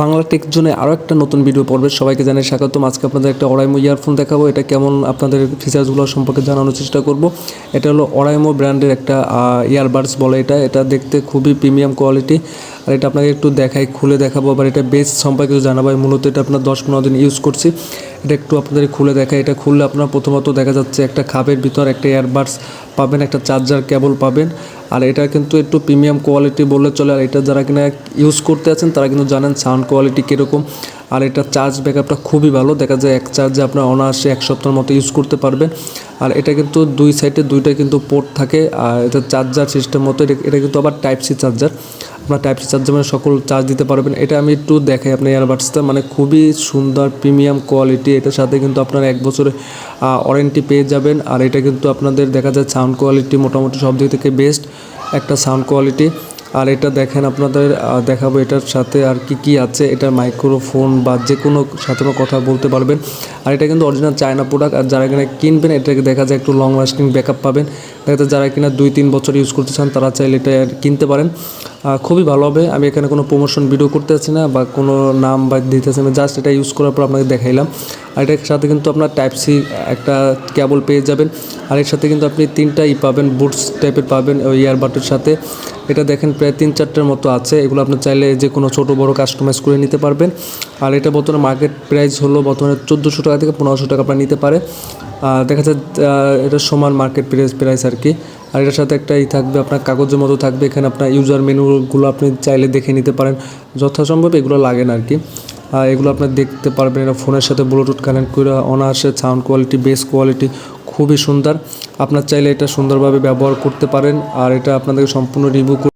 Bangla take জোনে আরও একটা নতুন ভিডিও পড়বে সবাইকে জানাই স্বাগতম। আজকে আপনাদের একটা অরাইমো ইয়ারফোন দেখাবো। এটা কেমন আপনাদের ফিচার্সগুলো সম্পর্কে জানানোর চেষ্টা করব। এটা হলো অরাইমো ব্র্যান্ডের একটা ইয়ারবাডস বলে এটা। এটা দেখতে খুবই প্রিমিয়াম কোয়ালিটি আর এটা আপনাকে একটু দেখাই, খুলে দেখাবো। আবার এটা বেস সম্পর্কে জানাব। মূলত এটা আপনার দশ পনেরো দিন ইউজ করছি। এটা একটু আপনাদের খুলে দেখাই। এটা খুললে আপনার প্রথমত দেখা যাচ্ছে একটা খাপের ভিতর একটা ইয়ারবাডস পাবেন, একটা চার্জার কেবল পাবেন। আর এটা কিন্তু একটু প্রিমিয়াম কোয়ালিটি বললে চলে। আর এটা যারা কিনা ইউজ করতে আছেন, তারা কিন্তু জানেন সাউন্ড কোয়ালিটি কীরকম। আর এটা চার্জ ব্যাকআপটা খুবই ভালো। দেখা যায় এক চার্জে আপনার অনায়াসে এক সপ্তাহের মতো ইউজ করতে পারবেন। আর এটা কিন্তু দুই সাইডে দুইটা কিন্তু পোর্ট থাকে। আর এটা চার্জার সিস্টেম মতো এটা কিন্তু আবার টাইপ সি চার্জার। আপনার টাইপ চার্জ মানে সকল চার্জ দিতে পারবেন, এটা আমি একটু দেখাই আপনার ইয়ারবাডসটা মানে খুবই সুন্দর প্রিমিয়াম কোয়ালিটি এটার সাথে কিন্তু আপনার এক বছরের ওয়ারেন্টি পেয়ে যাবেন। আর এটা কিন্তু আপনাদের দেখা যায় সাউন্ড কোয়ালিটি মোটামুটি সব দিক থেকে বেস্ট একটা সাউন্ড কোয়ালিটি আর এটা দেখেন আপনাদের দেখাবো এটার সাথে আর কি কি আছে। এটা মাইক্রোফোন বা যে কোনো সাথে কথা বলতে পারবেন। আর এটা কিন্তু অরিজিনাল চায়না প্রোডাক্ট আর যারা কিনা কিনবেন, এটাকে দেখা যায় একটু লং লাস্টিং ব্যাকআপ পাবেন। দেখা যায় যারা কিনা দুই, তিন বছর ইউজ করতে চান, তারা চাইলে এটা কিনতে পারেন। খুবই ভালো হবে। আমি এখানে কোনো প্রমোশন ভিডিও করতে আছি না বা কোনো নাম বা দিতেছি না। জাস্ট এটা ইউজ করার পর আপনাকে দেখাইলাম। আর এটার সাথে কিন্তু আপনার টাইপ সি একটা কেবল পেয়ে যাবেন। আর এর সাথে কিন্তু আপনি তিনটা ই পাবেন বুটস টাইপের পাবেন, ওই ইয়ারবাটের সাথে। এটা দেখেন প্রায় তিন চারটার মতো আছে। এগুলো আপনি চাইলে যে কোনো ছোটো বড় কাস্টমাইজ করে নিতে পারবেন। আর এটা বর্তমানে মার্কেট প্রাইস হলো বর্তমানে চোদ্দোশো টাকা থেকে পনেরোশো টাকা আপনার নিতে পারে। দেখা যায় এটা সমান মার্কেট প্রাইস প্রাইস আর কি। আর এটার সাথে একটা ই থাকবে, আপনার কাগজের মতো থাকবে। এখানে আপনার ইউজার মেনুগুলো আপনি চাইলে দেখে নিতে পারেন। যথাসম্ভব এগুলো লাগে না আর কি। আর এগুলো আপনার দেখতে পারবেন। এটা ফোনের সাথে ব্লুটুথ কানেক্ট করে অনায়াসে সাউন্ড কোয়ালিটি বেস কোয়ালিটি খুবই সুন্দর। আপনার চাইলে এটা সুন্দরভাবে ব্যবহার করতে পারেন আর এটা আপনাদেরকে সম্পূর্ণ রিভিউ